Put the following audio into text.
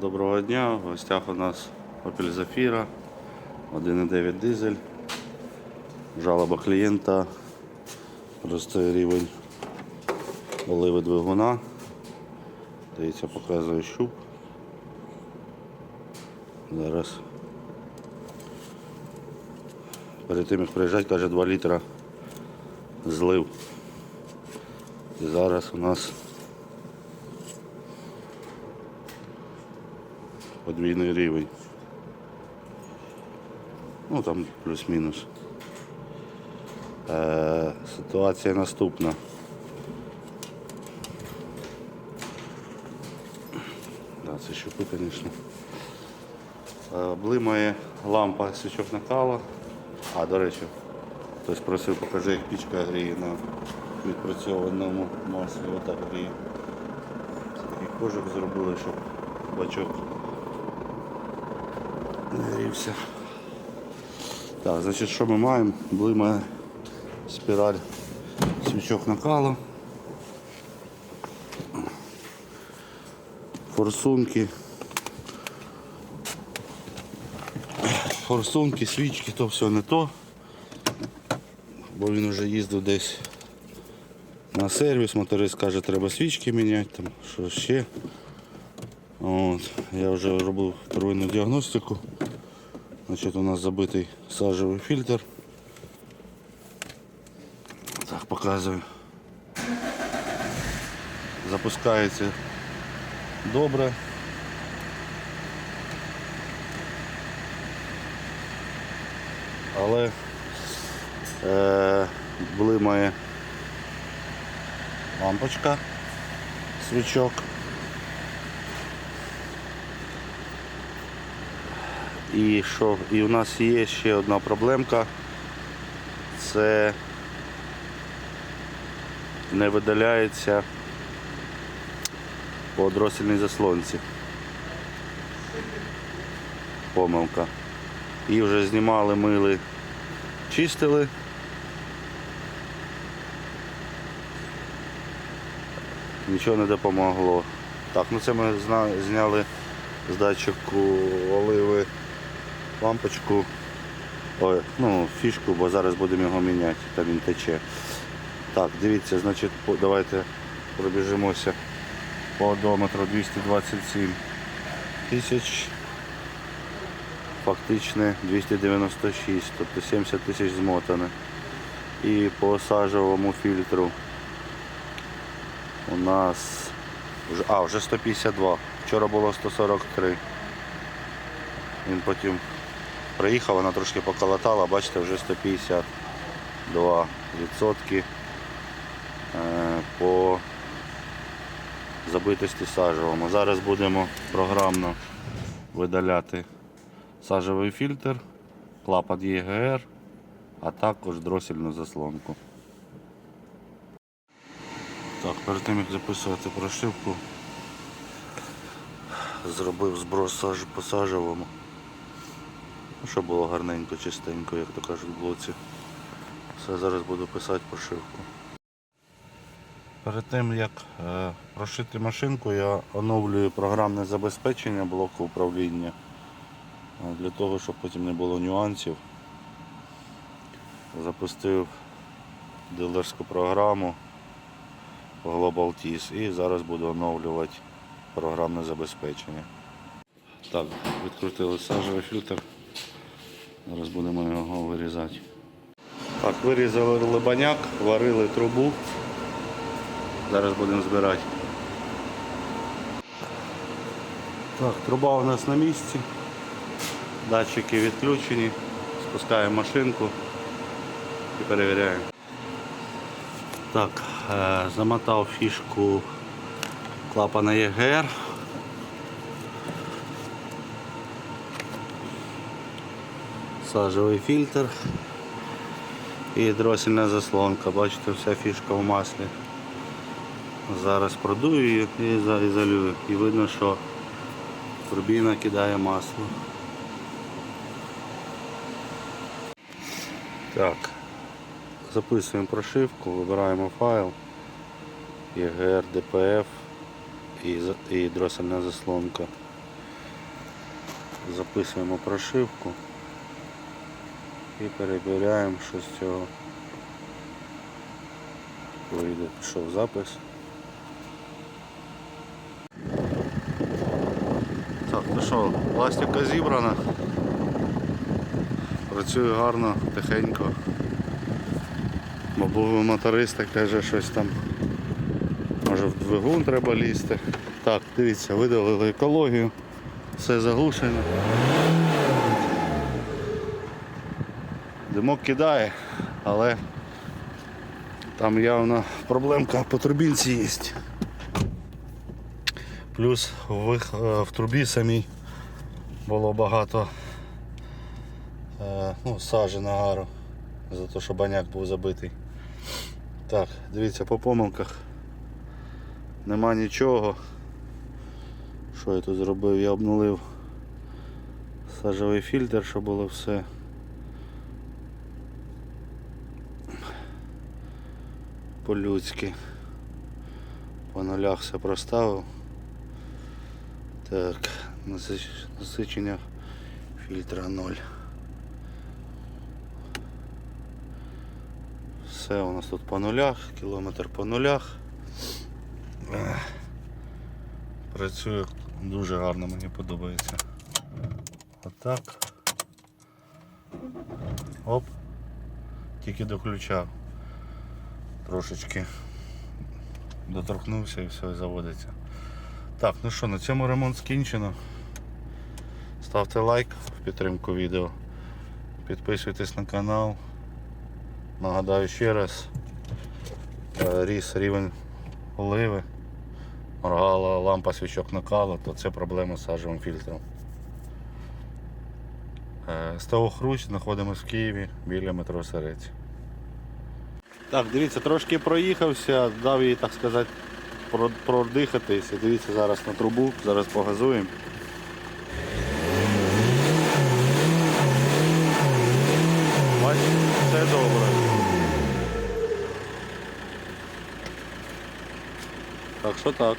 Доброго дня. В гостях у нас Opel Zafira 1.9 дизель. Жалоба клієнта. Росте рівень оливи двигуна. Дивіться, показує щуп. Зараз. Перед тим як приїжджати, каже 2 літра злив. І зараз у нас подвійний рівень. Ну там плюс-мінус. Е, ситуація наступна. Да, це щупи, звісно. Е, блимає лампа свічок накала. А, до речі, хтось просив, покажи, як пічка гріє на відпрацьованому маслі. Отак гріє. Такий кожик зробили, щоб бачок не грівся. Так, значить, що ми маємо? Блимає спіраль свічок накалу. Форсунки. Форсунки, свічки, то все не то. Бо він вже їздив десь на сервіс, моторист каже, треба свічки міняти, там, що ще. От, я вже робив первинну діагностику. Значить, у нас забитий сажевий фільтр. Так, показую. Запускається добре. Але е, блимає лампочка, свічок. І що? І у нас є ще одна проблемка. Це не видаляється по дроссельній заслонці. Помилка. І вже знімали, мили, чистили. Нічого не допомогло. Так, ну це ми зняли з датчику оливи лампочку, ой, ну, фішку, бо зараз будемо його міняти, там він тече. Так, дивіться, значить, давайте пробіжимося по одометру 227 тисяч. Фактичне 296, тобто 70 тисяч змотане. І по сажевому фільтру у нас вже, а, вже 152. Вчора було 143. Він потім приїхав, вона трошки поколотала, бачите, вже 152 відсотки е, по забитості сажевому. Зараз будемо програмно видаляти сажевий фільтр, клапан ЄГР, а також дросільну заслонку. Так, перед тим як записувати прошивку, зробив зброс по сажевому. Щоб було гарненько, чистенько, як то кажуть в блоці. Все, зараз буду писати прошивку. Перед тим як е, прошити машинку, я оновлюю програмне забезпечення блоку управління е, для того, щоб потім не було нюансів. Запустив дилерську програму Global TIS і зараз буду оновлювати програмне забезпечення. Так, відкрутили сажевий фільтр. Зараз будемо його вирізати. Так, вирізали либаняк, варили трубу. Зараз будемо збирати. Так, труба у нас на місці. Датчики відключені. Спускаємо машинку і перевіряємо. Так, е, замотав фішку клапана ЄГР. Сажевий фільтр і дросільна заслонка. Бачите, вся фішка в маслі. Зараз продую її і заізолюю. І видно, що турбіна кидає масло. Так, записуємо прошивку, вибираємо файл, EGR, DPF і дросельна заслонка. Записуємо прошивку і перевіряємо, що з цього вийде. Пішов запис. Так, ну що, пластика зібрана. Працює гарно, тихенько. Бо був моторист, каже, щось там. Може в двигун треба лізти. Так, дивіться, видалили екологію, все заглушено. Димок кидає, але там явно проблемка по турбінці є. Плюс в, е, в трубі самій було багато е, ну, сажі нагару, за те, що баняк був забитий. Так, дивіться, по помилках нема нічого. Що я тут зробив? Я обнулив сажовий фільтр, щоб було все. По-людськи. По нулях все проставив. Так, насичення фільтра 0. Все у нас тут по нулях, кілометр по нулях. Працює дуже гарно, мені подобається. Отак. Оп. Тільки доключав. Трошечки доторкнувся і все, заводиться. Так, ну що, на цьому ремонт скінчено. Ставте лайк в підтримку відео. Підписуйтесь на канал. Нагадаю ще раз. е, Ріс рівень оливи. Моргала лампа свічок накала, то це проблема з сажевим фільтром. Е, СТО Хруч знаходимося в Києві біля метро Серець. Так, дивіться, трошки проїхався, дав їй, так сказати, продихатися. Дивіться зараз на трубу, зараз погазуємо. Бачите, все добре. Так що так.